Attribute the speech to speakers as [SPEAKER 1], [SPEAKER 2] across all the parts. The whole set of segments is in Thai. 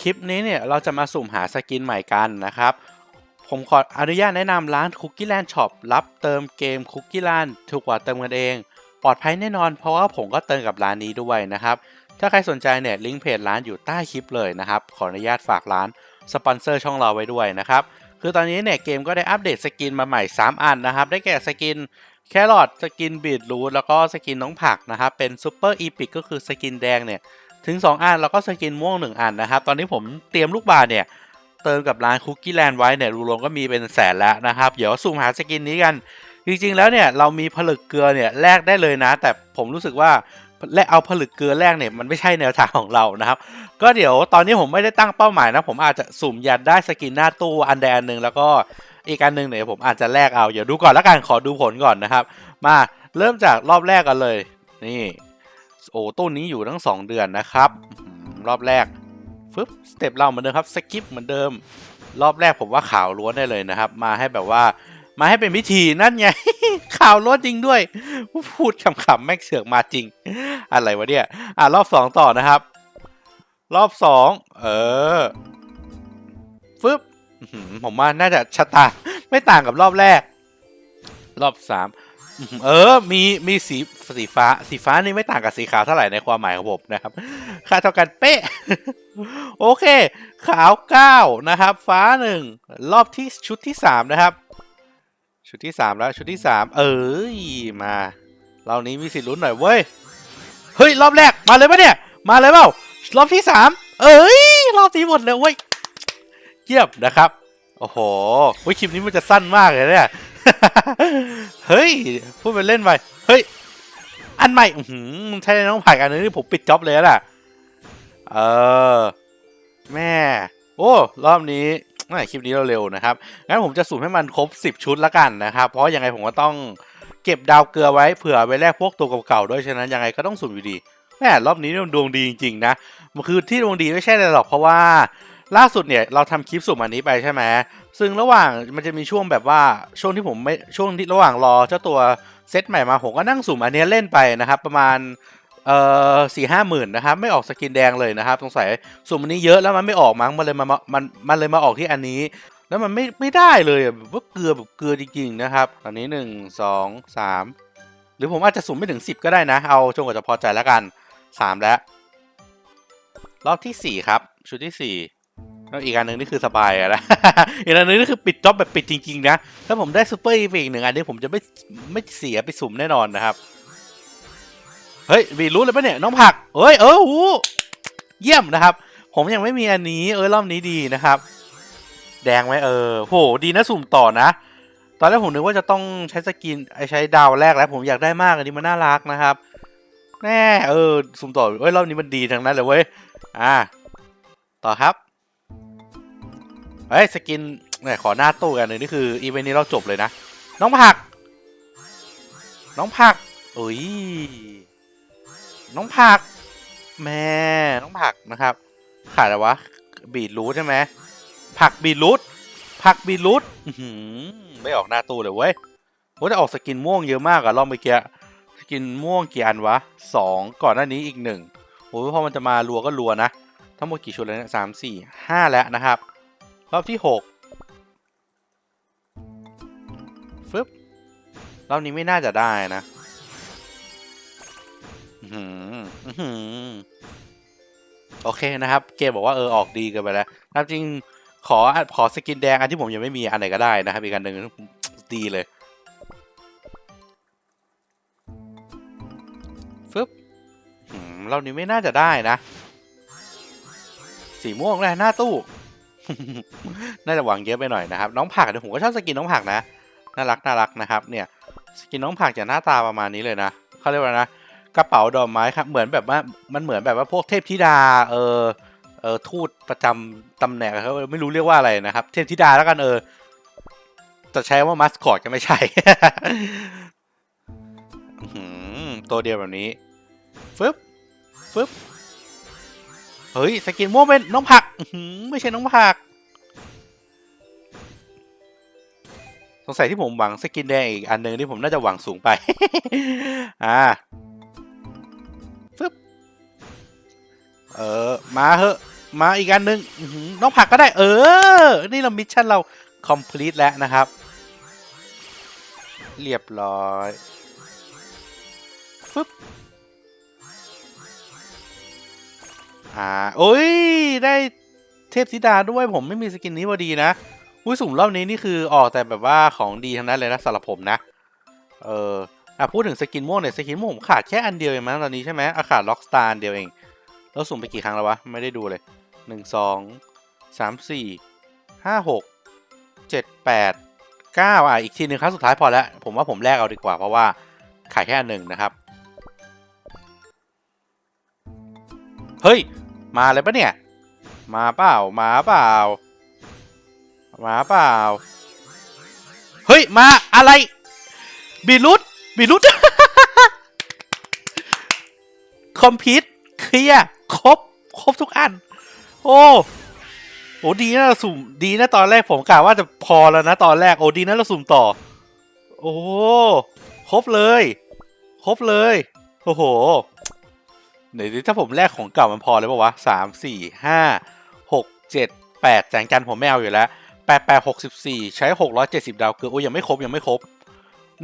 [SPEAKER 1] คลิปนี้เนี่ยเราจะมาสุ่มหาสกินใหม่กันนะครับ ผมขออนุญาตแนะนำร้าน Cookie Land Shop รับเติมเกม Cookie Land ถูกกว่าเติมกันเอง ปลอดภัยแน่นอนเพราะว่าผมก็เติมกับร้านนี้ด้วยนะครับ ถ้าใครสนใจเนี่ยลิงก์เพจร้านอยู่ใต้คลิปเลยนะครับ ขออนุญาตฝากร้านสปอนเซอร์ช่องเราไว้ด้วยนะครับ คือตอนนี้เนี่ยเกมก็ได้อัปเดตสกินมาใหม่ 3 อันนะครับ ได้แก่สกินแครอทสกินบีทรูทแล้วก็สกินน้องผักนะครับ เป็นซูเปอร์อีพิกก็คือสกินแดงเนี่ย ถึง 2 อันแล้วก็สกินม่วง 1 อันนะครับ ตอนนี้ผมเตรียมลูกบาศเนี่ย เติมกับร้านคุกกี้แลนด์ไว้เนี่ยรวมก็มีเป็นแสนแล้วนะครับ เดี๋ยวสุ่มหาสกินนี้กัน จริงๆแล้วเนี่ยเรามีผลึกเกลือเนี่ยแลกได้เลยนะ แต่ผมรู้สึกว่าและเอาผลึกเกลือแลกเนี่ยมันไม่ใช่แนวทางของเรานะครับ ก็เดี๋ยวตอนนี้ผมไม่ได้ตั้งเป้าหมายนะ ผมอาจจะสุ่มยัดได้สกินหน้าตู้อันใดอันหนึ่งแล้วก็อีกอันหนึ่งเนี่ยผมอาจจะแลกเอาเดี๋ยวดูก่อนแล้วกันขอดูผลก่อนนะครับ มาเริ่มจากรอบแรกกันเลย นี่ โอ้ต้นนี้อยู่ทั้ง 2 เดือนนะครับ รอบแรกฟึบสเต็ปเราเหมือนเดิมครับสกิปเหมือนเดิม รอบแรกผมว่าข่าวล้วนได้เลยนะครับ มาให้แบบว่ามาให้เป็นพิธีนั่นไง ข่าวล้วนจริงด้วย พูดขำๆแม่งเสือกมาจริง อะไรวะเนี่ย อะรอบสองต่อนะครับ รอบสองเออฟึบผมว่าน่าจะชะตาไม่ต่างกับรอบแรก รอบสาม เออ มี มีสี สีฟ้า สีฟ้านี่ไม่ต่างกับสีขาวเท่าไหร่ในความหมายของผมนะครับ ค่าเท่ากันเป๊ะ โอเค ขาวเก้านะครับ ฟ้าหนึ่งรอบที่ชุดที่สามนะครับ ชุดที่สามแล้ว ชุดที่สามเอ้ย มา เรานี้มีสิทธิ์ลุ้นหน่อยเว้ย เฮ้ย รอบแรก มาเลยปะเนี่ย มาเลยเปล่า รอบที่สามเอ้ย รอบนี้หมดเลยเว้ย เยี่ยมนะครับ โอ้โหคลิปนี้มันจะสั้นมากเลยเนี่ย เฮ้ย พูดไปเล่นไป เฮ้ย อันใหม่อือหือใช่น้องผ่านอันนี้ผมปิดจ็อบเลยแล้วล่ะ เออ แม่ โอ้ รอบนี้แม่คลิปนี้เราเร็วนะครับ งั้นผมจะสุ่มให้มันครบ 10 ชุดละกันนะครับ เพราะยังไงผมก็ต้องเก็บดาวเกลือไว้เผื่อไว้แลกพวกตัวเก่าๆด้วย ฉะนั้นยังไงก็ต้องสุ่มอยู่ดี แม่รอบนี้นี่มันดวงดีจริงๆนะ มันคือที่ดวงดีไม่ใช่เลยหรอกเพราะว่าล่าสุดเนี่ยเราทำคลิปสุ่มอันนี้ไปใช่ไหม ซึ่งระหว่างมันจะมีช่วงแบบว่าช่วงที่ผมไม่ช่วงที่ระหว่างรอเจ้าตัวเซตใหม่มาผมก็นั่งสุ่มอันนี้เล่นไปนะครับประมาณเอ่อสี่ห้าหมื่นนะครับไม่ออกสกินแดงเลยนะครับสงสัยสุ่มอันนี้เยอะแล้วมันไม่ออกมั้งมันเลยมามันมันเลยมาออกที่อันนี้ แล้วมันไม่ไม่ได้เลยแบบว่าเกลือแบบเกลือจริงๆนะครับ ตอนนี้หนึ่งสองสามหรือผมอาจจะสุ่มไม่ถึงสิบก็ได้นะ เอาจนกว่าจะพอใจแล้วกันสามแล้วรอบที่สี่ครับชุดที่สี่ แล้วอีกอันหนึ่งนี่คือสบายอะนะ อีกอันหนึ่งนี่คือปิดจ็อบแบบปิดจริง ๆ นะ ถ้าผมได้ซูเปอร์อีอีกหนึ่งอันนี้ผมจะไม่ไม่เสียไปสุ่มแน่นอนนะครับ เฮ้ยวีรู้เลยปะเนี่ยน้องผักเอ้ยเออหูเยี่ยมนะครับ ผมยังไม่มีอันนี้เออรอบนี้ดีนะครับ แดงไหมเออโหดีนะสุ่มต่อนะ ตอนแรกผมนึกว่าจะต้องใช้สกินไอใช้ดาวแรกแล้ว ผมอยากได้มากอันนี้มันน่ารักนะครับ แน่เออสุ่มต่อเอ้ยรอบนี้มันดีทั้งนั้นเลยเว้ยอ่าต่อครับ เฮ้ยสกินเนี่ยขอหน้าตู้กันหนึ่งนี่คืออีเวนต์นี้เราจบเลยนะ น้องผัก น้องผักเอ้ยน้องผัก แม่น้องผักนะครับ ขาดอะไรวะ บีทรูทใช่ไหมผักบีทรูทผักบีทรูทไม่ออกหน้าตู้เลยเว้ยโอ้แต่ออกสกินม่วงเยอะมากอะรอบเมื่อกี้สกินม่วงกี่อันวะสองก่อนหน้านี้อีกหนึ่งโอ้ยพอมันจะมารัวก็รัวนะ ทั้งหมดกี่ชุดแล้วเนี่ยสามสี่ห้าแล้วนะครับ รอบที่หกฟึบรอบนี้ไม่น่าจะได้นะอื้อหืออื้อหือโอเคนะครับ เกมบอกว่าเออออกดีกันไปแล้วตามจริงขอขอสกินแดงอันที่ผมยังไม่มีอันไหนก็ได้นะครับ อีกอันหนึ่งดีเลยฟึบอื้อหือรอบนี้ไม่น่าจะได้นะ สีม่วงเลยหน้าตู้ น่าจะหวังเยอะไปหน่อยนะครับ น้องผักเนี่ยวผมก็ชอบสกินน้องผักนะ น่ารักน่ารักนะครับ เนี่ย สกินน้องผักจะหน้าตาประมาณนี้เลยนะเขาเรียกว่านะ กระเป๋าดอกไม้ครับ เหมือนแบบว่า มันเหมือนแบบว่าพวกเทพธิดา เออ เออ ทูตประจำตำแหน่งเขาไม่รู้เรียกว่าอะไรนะครับ เทพธิดาแล้วกันเออ จะใช้ว่ามัสคอตก็ไม่ใช่ตัวเดียวแบบนี้ ฟึบ ฟึบ เฮ้ย สกินม่วงเป็นน้องผักไม่ใช่น้องผัก สงสัยที่ผมหวังสกินแดงอีกอันหนึ่งที่ผมน่าจะหวังสูงไป อ่าฟึบเออ มาเหอะ มาอีกอันหนึ่งน้องผักก็ได้ เออ นี่เรามิชชั่นเรา complete แล้วนะครับ เรียบร้อยฟึบาโอ้ย ได้เทพธิดาด้วยผมไม่มีสกินนี้พอดีนะอุ้ยสุ่มรอบนี้นี่คือออกแต่แบบว่าของดีทั้งนั้นเลยนะสำหรับผมนะ เอออะพูดถึงสกินม่วงเนี่ยสกินม่วงผมขาดแค่อันเดียวเองมั้งตอนนี้ใช่ไหมอะขาดล็อกสตาร์เดียวเอง แล้วสุ่มไปกี่ครั้งแล้ววะ ไม่ได้ดูเลยหนึ่งสองสามสี่ห้าหกเจ็ดแปดเก้าอะอีกทีหนึ่งครั้งสุดท้ายพอแล้ว ผมว่าผมแลกเอาดีกว่าเพราะว่าขายแค่อันหนึ่งนะครับ เฮ้ย มาเลยปะเนี่ย มาเปล่า มาเปล่า มาเปล่า เฮ้ย มาอะไร บีรุตบีรุตคอมพิวเคลียครบ ครบทุกอัน โอ้โหดีนะเราสุ่มดีนะตอนแรกผมกะว่าจะพอแล้วนะตอนแรกโอ้ดีนะเราสุ่มต่อ โอ้ครบเลย ครบเลย โอ้โห ไหนดิถ้าผมแลกของเก่ามันพอเลยปะวะสามสี่ห้าหกเจ็ดแปดแสงจันทร์ผมไม่เอาอยู่แล้วแปดแปดหกสิบสี่ใช้หกร้อยเจ็ดสิบดาวเกลือโอ้ยังไม่ครบยังไม่ครบ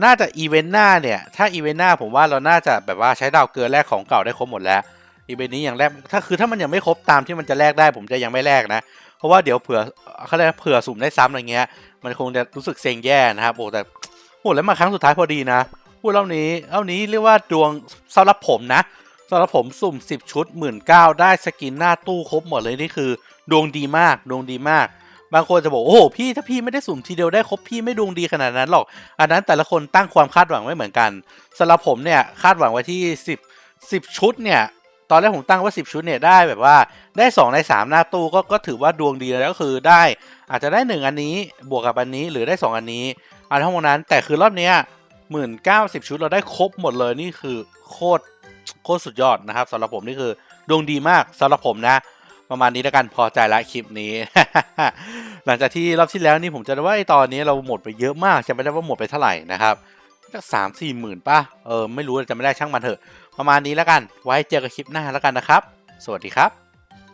[SPEAKER 1] น่าจะอีเวนต์หน้าเนี่ย ถ้าอีเวนต์หน้าผมว่าเราน่าจะแบบว่าใช้ดาวเกลือแลกของเก่าได้ครบหมดแล้วอีเวนต์นี้ยังแลกถ้าคือถ้ามันยังไม่ครบตามที่มันจะแลกได้ผมจะยังไม่แลกนะ เพราะว่าเดี๋ยวเผื่อเขาเรียกเผื่อสุ่มได้ซ้ำอะไรเงี้ย มันคงจะรู้สึกเซ็งแย่นะครับโอ้แต่โอ้แล้วมาครั้งสุดท้ายพอดีนะพูดรอบนี้เรอบนี้เรียกว่าดวงสำหรับผมนะ สำหรับผมสุ่ม 10 ชุด 1 9ื่นได้สกินหน้าตู้ครบหมดเลยนี่คือ ดวงดีมากดวงดีมาก บางคนจะบอกโอ้โหพี่ถ้าพี่ไม่ได้สุ่มทีเดียวได้ครบพี่ไม่ดวงดีขนาดนั้นหรอก อันนั้นแต่ละคนตั้งความคาดหวังไม่เหมือนกันสำหรับผมเนี่ยคาดหวังไว้ที่ 10 10 ชุดเนี่ยตอนแรกผมตั้งว่า 10 ชุดเนี่ยได้แบบว่าได้ 2 ใน 3 หน้าตู้ก็ก็ถือว่าดวงดีแล้วก็คือได้ อาจจะได้ 1 อันนี้บวกกับอันนี้หรือได้ 2 อันนี้อันทั้งหมดนั้นแต่คือรอบเนี้ยหมื่นเก้าสิบชุดเราได้ครบหมดเลยนี่คือโคตร โคตรสุดยอดนะครับสำหรับผมนี่คือดวงดีมากสำหรับผมนะ ประมาณนี้แล้วกันพอใจละคลิปนี้ หลังจากที่รอบที่แล้วนี่ผมจะได้ว่าไอตอนนี้เราหมดไปเยอะมากจะไม่ได้ว่าหมดไปเท่าไหร่นะครับก็สามสี่หมื่นป่ะเออไม่รู้จะไม่ได้ช่างมันเถอะ ประมาณนี้แล้วกัน ไว้เจอกันคลิปหน้าแล้วกันนะครับ สวัสดีครับ